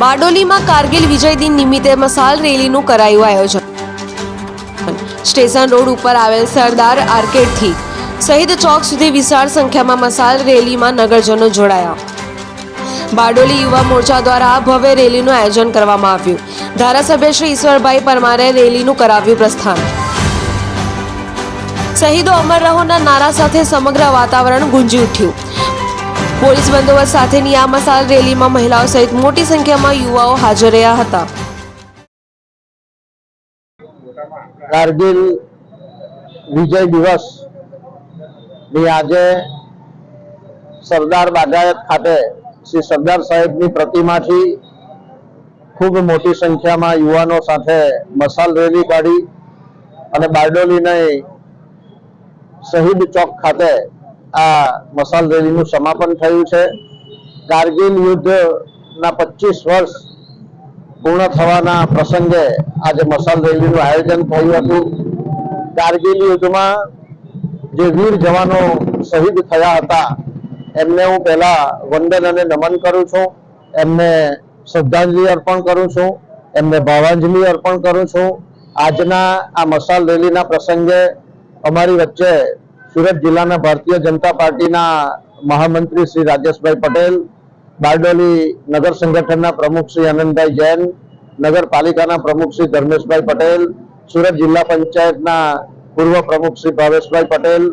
બારડોલીમાં કારગિલ વિજય દિન નિમિત્તે મસાલ રેલીનું કરાયું આયોજન. સ્ટેશન રોડ ઉપર આવેલ સરદાર આર્કેડથી શહીદ ચોક સુધી વિશાળ સંખ્યામાં મસાલ રેલીમાં નગરજનો જોડાયા. બારડોલી યુવા મોરચા દ્વારા ભવ્ય રેલીનું આયોજન કરવામાં આવ્યું. ધારાસભ્ય શ્રી ઈશ્વરભાઈ પરમારે રેલીનું કરાવ્યું પ્રસ્થાન. શહીદો અમર રહોના નારા સાથે સમગ્ર વાતાવરણ ગુંજી ઉઠ્યું. પોલીસ બંદોબસ્ત સાથેની આ મસાલ રેલીમાં મહિલાઓ સહિત મોટી સંખ્યામાં યુવાઓ હાજર રહ્યા હતા. કારગિલ વિજય દિવસની આજે સરદાર બાગાયત ખાતે શ્રી સરદાર સાહેબની પ્રતિમાથી ખૂબ મોટી સંખ્યામાં યુવાનો સાથે મસાલ રેલી કાઢી અને બારડોલીને શહીદ ચોક ખાતે આ મસાલ રેલીનું સમાપન થયું છે. કારગિલ યુદ્ધના પચીસ વર્ષ પૂર્ણ થવાના પ્રસંગે આજે મસાલ રેલીનું આયોજન થયું હતું. કારગિલ યુદ્ધમાં જે વીર જવાનો શહીદ થયા હતા, એમને હું પહેલા વંદન અને નમન કરું છું. એમને શ્રદ્ધાંજલિ અર્પણ કરું છું. એમને ભાવાંજલિ અર્પણ કરું છું. આજના આ મસાલ રેલીના પ્રસંગે અમારી વચ્ચે સુરત જિલ્લાના ભારતીય જનતા પાર્ટીના મહામંત્રી શ્રી રાજેશભાઈ પટેલ, બારડોલી નગર સંગઠનના પ્રમુખ શ્રી આનંદભાઈ જૈન, નગરપાલિકાના પ્રમુખ શ્રી ધર્મેશભાઈ પટેલ, સુરત જિલ્લા પંચાયતના પૂર્વ પ્રમુખ શ્રી ભાવેશભાઈ પટેલ,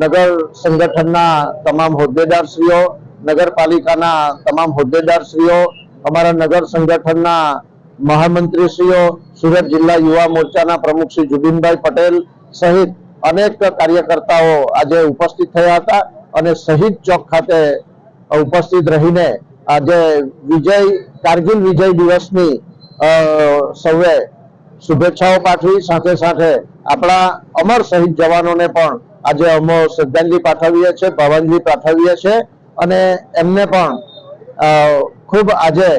નગર સંગઠનના તમામ હોદ્દેદારશ્રીઓ, નગરપાલિકાના તમામ હોદ્દેદારશ્રીઓ, અમારા નગર સંગઠનના મહામંત્રીશ્રીઓ, સુરત જિલ્લા યુવા મોરચાના પ્રમુખ શ્રી જુબિનભાઈ પટેલ સહિત અનેક કાર્યકર્તાઓ આજે ઉપસ્થિત થયા હતા અને શહીદ ચોક ખાતે ઉપસ્થિત રહીને આજે વિજય, કારગિલ વિજય દિવસની સૌએ શુભેચ્છાઓ પાઠવી. સાથે સાથે આપણા અમર શહીદ જવાનોને પણ આજે અમો શ્રદ્ધાંજલિ પાઠવીએ છીએ, ભાવાંજલિ પાઠવીએ છીએ અને એમને પણ ખૂબ આજે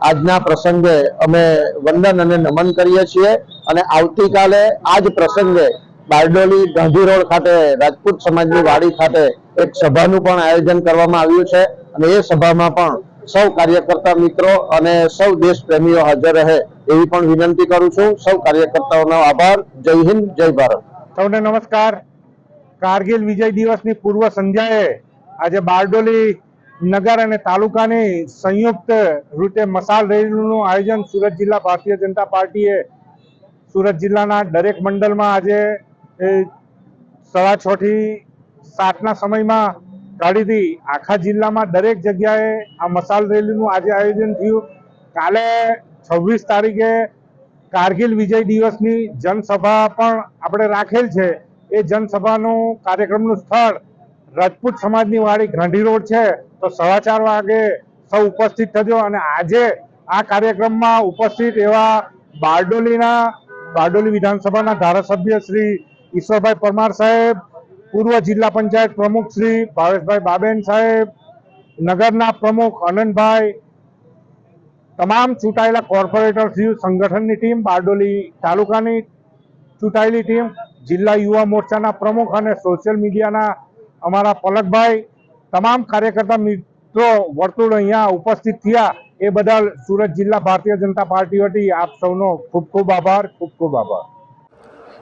આજના પ્રસંગે અમે વંદન અને નમન કરીએ છીએ અને આવતીકાલે આ જ પ્રસંગે બારડોલી ગાંધી રોડ ખાતે, રાજપૂત સમાજની વાડી ખાતે એક સભાનું પણ આયોજન કરવામાં આવ્યું છે. અને એ સભામાં પણ સૌ કાર્યકર્તા મિત્રો અને સૌ દેશ પ્રેમીઓ હાજર રહે એવી પણ વિનંતી કરું છું. સૌ કાર્યકર્તાઓનો આભાર. જય હિન્દ, જય ભારત. સૌને નમસ્કાર. કારગિલ વિજય દિવસની પૂર્વ સંધ્યાએ આજે બારડોલી નગર અને તાલુકાની સંયુક્ત રૂપે મસાલ રેલીનું આયોજન સુરત જિલ્લા ભારતીય જનતા પાર્ટીએ સુરત જિલ્લાના દરેક મંડળમાં આજે એ સવા છ થી સાતના સમયમાં કાઢી હતી આખા જિલ્લામાં દરેક જગ્યાએ આ મસાલ રેલીનું આજે આયોજન થયું. કાલે છવ્વીસ તારીખે કારગિલ વિજય દિવસની જનસભા પણ આપણે રાખેલ છે. એ જનસભાનું કાર્યક્રમનું સ્થળ રાજપૂત સમાજની વાડી ગાંધી રોડ છે. તો સવા ચાર વાગે સૌ ઉપસ્થિત થજો અને આજે આ કાર્યક્રમમાં ઉપસ્થિત એવા બારડોલીના બારડોલી વિધાનસભાના ધારાસભ્ય શ્રી ઈશ્વરભાઈ પરમાર સાહેબ, પૂર્વ જિલ્લા પંચાયત પ્રમુખ શ્રી ભાવેશભાઈ બાબેન સાહેબ, નગરના પ્રમુખ અનંતભાઈ, તમામ ચૂંટાયેલા કોર્પોરેટર શ્રી સંગઠનની ટીમ, બારડોલી તાલુકાની ચૂંટાયેલી ટીમ, જિલ્લા યુવા મોરચાના પ્રમુખ અને સોશિયલ મીડિયાના અમારા પલકભાઈ, તમામ કાર્યકર્તા મિત્રો વર્તુળ અહીંયા ઉપસ્થિત થયા. એ બદલ સુરત જિલ્લા ભારતીય જનતા પાર્ટી વતી આપ સૌનો ખૂબ ખૂબ આભાર, ખૂબ ખૂબ આભાર.